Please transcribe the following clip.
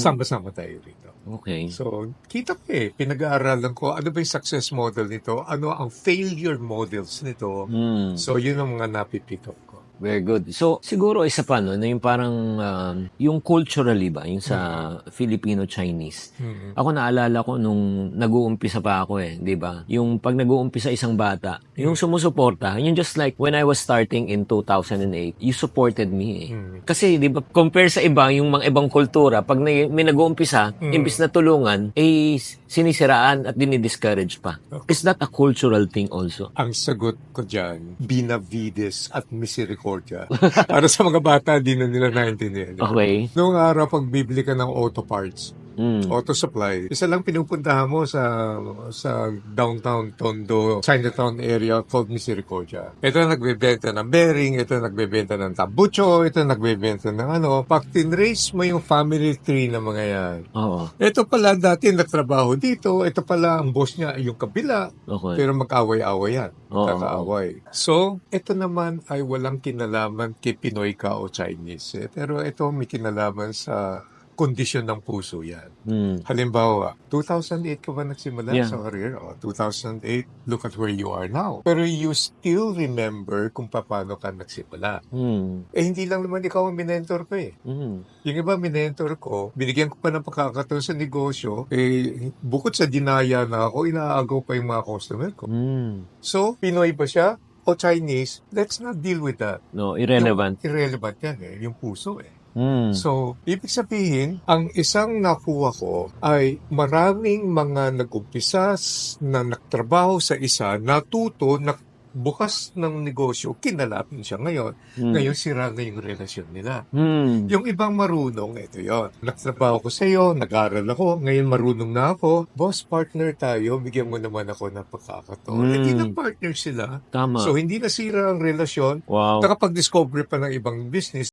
sama-sama tayo rito. Okay. So, kita ko eh, pinag-aaralan ko ano ba yung success model nito, ano ang failure models nito. Mm. So, yun ang mga napipick up. Very good. So, siguro isa pa, no, na yung parang, um, yung culturally ba, yung sa Filipino-Chinese. Mm. Ako naalala ko nung nag-uumpisa pa ako eh, di ba? Yung pag nag-uumpisa isang bata, yung sumusuporta, yung just like when I was starting in 2008, you supported me eh. Mm. Kasi, di ba, compare sa iba, yung mga ibang kultura, pag may, may nag-uumpisa, Mm. imbis na tulungan, eh, sinisiraan at dinidiscourage pa. Okay. Is that a cultural thing also? Ang sagot ko dyan, binavides at misericordia. Para sa mga bata, di na nila naintindihan. Okay. Noong araw, pag bibili ka ng auto parts, Mm. auto supply, isa lang pinupuntahan mo sa sa downtown Tondo, Chinatown area called Misericordia. Ito ang nagbebenta ng bearing, ito ang nagbebenta ng tambucho, ito ang nagbebenta ng ano. Pag tinrace mo yung family tree ng mga yan, Oo. ito pala dati nagtrabaho dito, ito pala ang boss niya yung kabila, Okay. pero mag-away-away yan. Oo. Kakaaway. So, ito naman ay walang kinalaman kay Pinoy ka o Chinese. Eh. Pero ito may kinalaman sa kondisyon ng puso yan. Mm. Halimbawa, 2008 ka ba nagsimula Yeah. sa career? O, 2008, look at where you are now. Pero you still remember kung paano ka nagsimula. Mm. Eh, hindi lang naman ikaw ang minentor ko eh. Mm. Yung iba, minentor ko, binigyan ko pa ng pagkakataon sa negosyo, eh, bukod sa dinaya na ako, inaagaw pa yung mga customer ko. Mm. So, Pinoy ba siya o Chinese? Let's not deal with that. No, irrelevant. Yung irrelevant yan eh, yung puso eh. Mm. So, ibig sabihin, ang isang nakuha ko ay maraming mga nag-umpisa na nagtrabaho sa isa, natuto, na bukas ng negosyo, kinalapin siya ngayon. Mm. Ngayon, sira na yung relasyon nila. Mm. Yung ibang marunong, ito yon. Nagtrabaho ko sa iyo, nag-aral ako, ngayon marunong na ako. Boss, partner tayo, bigyan mo naman ako ng pagkakataon. Mm. Hindi na partner sila. Tama. So, hindi nasira ang relasyon. wow. Nakapag-discover pa ng ibang business,